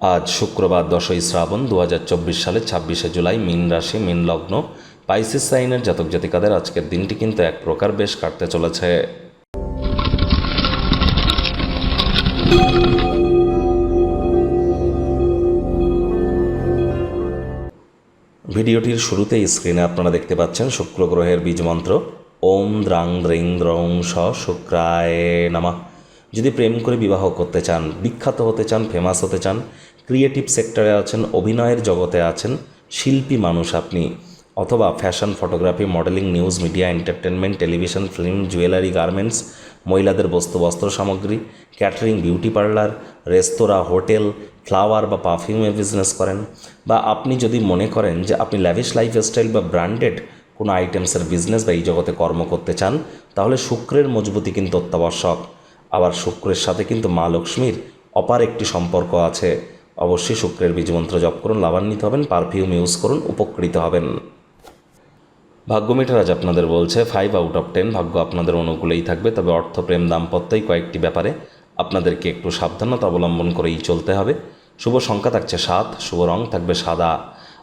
আজ শুক্রবার দশই শ্রাবণ দু সালের ছাব্বিশে জুলাই মিন রাশি, মিন লগ্ন, পাইসিস সাইনের জাতক জাতিকাদের আজকের দিনটি কিন্তু এক প্রকার বেশ কাটতে চলেছে। ভিডিওটির শুরুতেই স্ক্রিনে আপনারা দেখতে পাচ্ছেন শুক্র গ্রহের বীজ মন্ত্র, ওম দ্রাং দ্রিং দ্রং স শুক্রায় নামা। যদি প্রেম করে বিবাহ করতে চান, বিখ্যাত হতে চান ফেমাস হতে চান ক্রিয়েটিভ সেক্টরে আছেন, অভিনয়ের জগতে আছেন, শিল্পী মানুষ আপনি, অথবা fashion photography modelling news media entertainment television film jewellery garments মহিলাদের বস্তু, বস্ত্র সামগ্রী ক্যাটারিং বিউটি পার্লার রেস্তোরাঁ হোটেল ফ্লাওয়ার বা পারফিউমের বিজনেস করেন, বা আপনি যদি মনে করেন যে আপনি ল্যাভিশ লাইফস্টাইল বা ব্র্যান্ডেড কোনো আইটেমসের বিজনেস বা এই জগতে কর্ম করতে চান, তাহলে শুক্রের মজবুতি কিন্তু অত্যাবশ্যক। আবার শুক্রের সাথে কিন্তু মা লক্ষ্মীর অপার একটি সম্পর্ক আছে। অবশ্যই শুক্রের বীজমন্ত্র জপ করুন, লাভান্বিত হবেন পারফিউম ইউজ করুন, উপকৃত হবেন। ভাগ্য মিটার আজ আপনাদের বলছে ফাইভ আউট অফ টেন ভাগ্য আপনাদের অনুকূলেই থাকবে, তবে অর্থ, প্রেম, দাম্পত্যই কয়েকটি ব্যাপারে আপনাদেরকে একটু সাবধানতা অবলম্বন করেই চলতে হবে। শুভ সংখ্যা থাকছে সাত, শুভ রং থাকবে সাদা।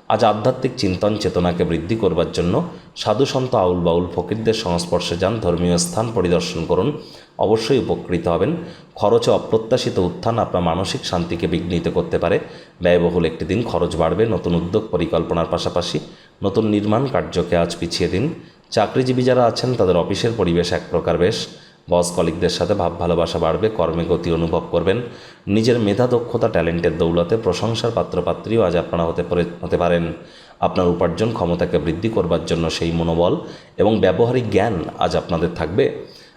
আজ আধ্যাত্মিক চিন্তন চেতনাকে বৃদ্ধি করবার জন্য সাধু সন্ত আউল বাউল ফকিরদের সংস্পর্শে যান ধর্মীয় স্থান পরিদর্শন করুন। অবশ্যই উপকৃত হবেন। খরচে অপ্রত্যাশিত উত্থান আপনার মানসিক শান্তিকে বিঘ্নিত করতে পারে। ব্যয়বহুল একটি দিন খরচ বাড়বে। নতুন উদ্যোগ পরিকল্পনার পাশাপাশি নতুন নির্মাণ কার্যকে আজ পিছিয়ে দিন। চাকরিজীবী যারা আছেন, তাদের অফিসের পরিবেশ এক প্রকার বেশ। বস কলিকদের সাথে ভাব ভালোবাসা বাড়বে, কর্মে গতি অনুভব করবেন। নিজের মেধা, দক্ষতা, ট্যালেন্টের দৌলতে প্রশংসার পাত্রপাত্রীও আজ আপনারা হতে পারে, হতে পারেন। আপনার উপার্জন ক্ষমতাকে বৃদ্ধি করবার জন্য সেই মনোবল এবং ব্যবহারিক জ্ঞান আজ আপনাদের থাকবে।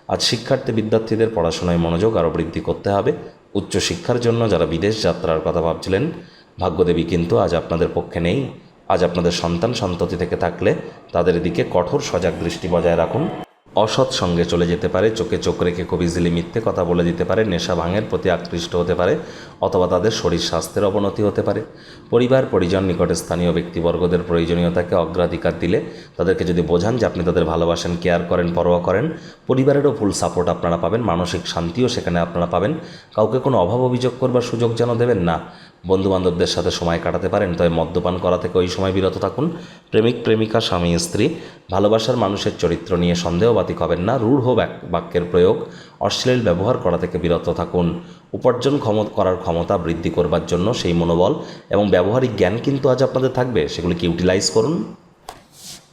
আজ শিক্ষার্থী বিদ্যার্থীদের পড়াশোনায় মনোযোগ আরও বৃদ্ধি করতে হবে। উচ্চশিক্ষার জন্য যারা বিদেশ যাত্রার কথা ভাবছিলেন, ভাগ্যদেবী কিন্তু আজ আপনাদের পক্ষে নেই। আজ আপনাদের সন্তান সন্ততি থেকে থাকলে তাদের দিকে কঠোর সজাগ দৃষ্টি বজায় রাখুন। অসৎ সঙ্গে চলে যেতে পারে, চোখে চোখ রেখে খুব ইজিলি মিথ্যে কথা বলে দিতে পারে, নেশা ভাঙের প্রতি আকৃষ্ট হতে পারে, অথবা তাদের শরীর স্বাস্থ্যের অবনতি হতে পারে। পরিবার, পরিজন, নিকটে স্থানীয় ব্যক্তিবর্গদের প্রয়োজনীয়তাকে অগ্রাধিকার দিলে তাদেরকে যদি বোঝান যে আপনি তাদের ভালোবাসেন, কেয়ার করেন, পরোয়া করেন, পরিবারেরও ফুল সাপোর্ট আপনারা পাবেন, মানসিক শান্তিও সেখানে আপনারা পাবেন। কাউকে কোনো অভাব অভিযোগ করবার সুযোগ যেন দেবেন না। বন্ধুবান্ধবদের সাথে সময় কাটাতে পারেন, তবে মদ্যপান করা থেকে ওই সময় বিরত থাকুন। প্রেমিক, প্রেমিকা, স্বামী, স্ত্রী, ভালোবাসার মানুষের চরিত্র নিয়ে সন্দেহবাতিক হবেন না। রূঢ় বাক- বাক্যের প্রয়োগ অশ্লীল ব্যবহার করা থেকে বিরত থাকুন। উপার্জন ক্ষম, করার ক্ষমতা বৃদ্ধি করবার জন্য সেই মনোবল এবং ব্যবহারিক জ্ঞান কিন্তু আজ আপনাদের থাকবে। সেগুলিকে ইউটিলাইজ করুন।